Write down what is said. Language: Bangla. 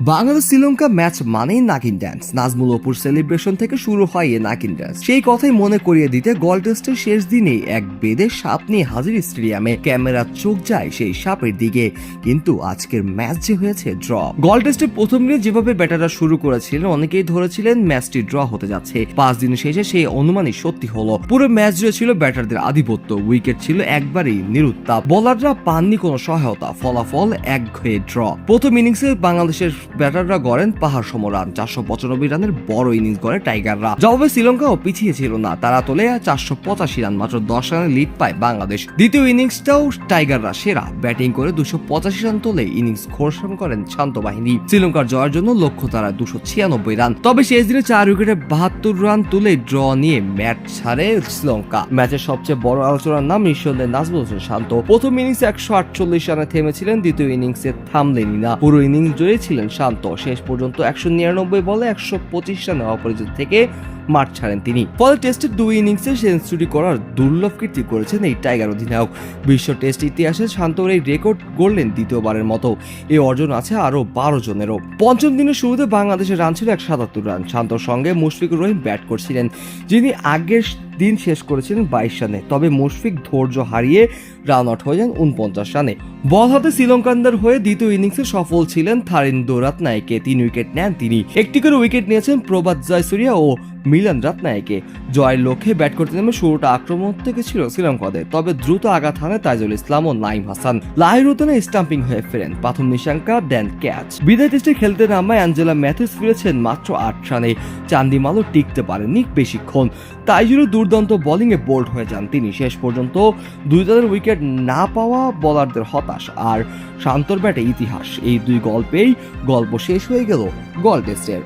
বাংলাদেশ শ্রীলঙ্কা ম্যাচ মানেই নাকিন ড্যান্স। নাজমুল অপুর সেলিব্রেশন থেকে শুরু হয় এ নাকিন ড্যান্স। সেই কথাই মনে করিয়ে দিতে গল টেস্টের শেষ দিনেই এক বেদের সাপ নিয়ে হাজির স্টেডিয়ামে ক্যামেরার চোখ যায় সেই সাপের দিকে। কিন্তু আজকের ম্যাচ যে হয়েছে, ড্র। গল টেস্টের প্রথম দিনে যেভাবে ব্যাটাররা শুরু করেছিলেন, অনেকেই ধরেছিলেন ম্যাচটি ড্র হতে যাচ্ছে। পাঁচ দিন শেষে সেই অনুমানই সত্যি হলো। পুরো ম্যাচ জুড়ে ছিল ব্যাটারদের আধিপত্য। উইকেট ছিল একবারেই নিরুত্তাপ। বোলাররা পাননি কোনো সহায়তা। ফলাফল একঘেয়ে ড্র। প্রথম ইনিংসে বাংলাদেশের ব্যাটাররা গড়েন পাহাড় সম রান চারশো পঁচানব্বই রানের বড় ইনিংস গড়ে টাইগাররা। জবাবে শ্রীলঙ্কাও পিছিয়ে ছিল না। তারা তোলে চারশো পঁচাশি রান, মাত্র দশ রানে লিড পায় বাংলাদেশ। দ্বিতীয় ইনিংসটাও টাইগাররা সেরা। ব্যাটিং করে দুশো পঁচাশি রান তোলে ইনিংস ঘোষণা করেন শান্ত বাহিনী। শ্রীলঙ্কার জয়ের জন্য লক্ষ্য তারা দুশো ছিয়ানব্বই রান। তবে শেষ দিনে চার উইকেটে বাহাত্তর রান তুলে ড্র নিয়ে ম্যাচ ছাড়ে শ্রীলঙ্কা। ম্যাচের সবচেয়ে বড় আলোচনার নাম নিঃসন্দেহে নাজমুল হোসেন শান্ত। প্রথম ইনিংসে একশো আটচল্লিশ রানে থেমেছিলেন, দ্বিতীয় ইনিংসে থামলেনই না। পুরো ইনিংস জুড়ে ছিলেন শান্ত। শেষ পর্যন্ত একশো নিরানব্বই বলে একশো পঁচিশ রানে অপরাজিত থেকে মাঠ ছাড়েন তিনি। ফলে টেস্টের দুই ইনিংসে সেঞ্চুরি করার দুর্লভ কীর্তি করেছেন এই টাইগার অধিনায়ক। বিশ্ব টেস্ট ইতিহাসে শান্তর এই রেকর্ড গড়লেন দ্বিতীয়বারের মতো। এই অর্জন আছে আরও বারো জনেরও। পঞ্চম দিনের শুরুতে বাংলাদেশের রান ছিল এক সাতাত্তর রান। শান্তর সঙ্গে মুশফিকুর রহিম ব্যাট করছিলেন, যিনি আগের দিন শেষ করেছিলেন বাইশ রানে। তবে মুশফিক ধৈর্য হারিয়ে রান আউট হয়ে যান উনপঞ্চাশ রানে। বল হাতে শ্রীলঙ্কানদের হয়ে দ্বিতীয় ইনিংসে সফল ছিলেন থারিন দোরাতনায়কে তিন উইকেট নেন তিনি। একটি করে উইকেট নিয়েছেন প্রবাদ জয়সুরিয়া ও মিলান রাতনায়কে জয়ের লক্ষ্যে ব্যাট করতে নেমে শুরুটা আক্রমণ থেকে ছিল শ্রীলঙ্কাদের। তবে দ্রুত আঘাত হানে তাইজুল ইসলাম ও নাইম হাসান। লাহিরুদ্দিনে স্টাম্পিং হয়ে ফেরেন। প্রথম নিশাঙ্কা দেন ক্যাচ। বিদায় টেস্টে খেলতে নামায় অ্যাঞ্জেলা ম্যাথিস ফিরেছেন মাত্র আট রানে। চান্দিমালও টিকতে পারেননি বেশিক্ষণ। তাইজুলও দুর্দান্ত বোলিংয়ে বোল্ড হয়ে যান তিনি। শেষ পর্যন্ত দুই দলের উইকেট না পাওয়া বলারদের হতাশ আর শান্তর ব্যাটে ইতিহাস। এই দুই গল্পেই গল্প শেষ হয়ে গেল গল টেস্টের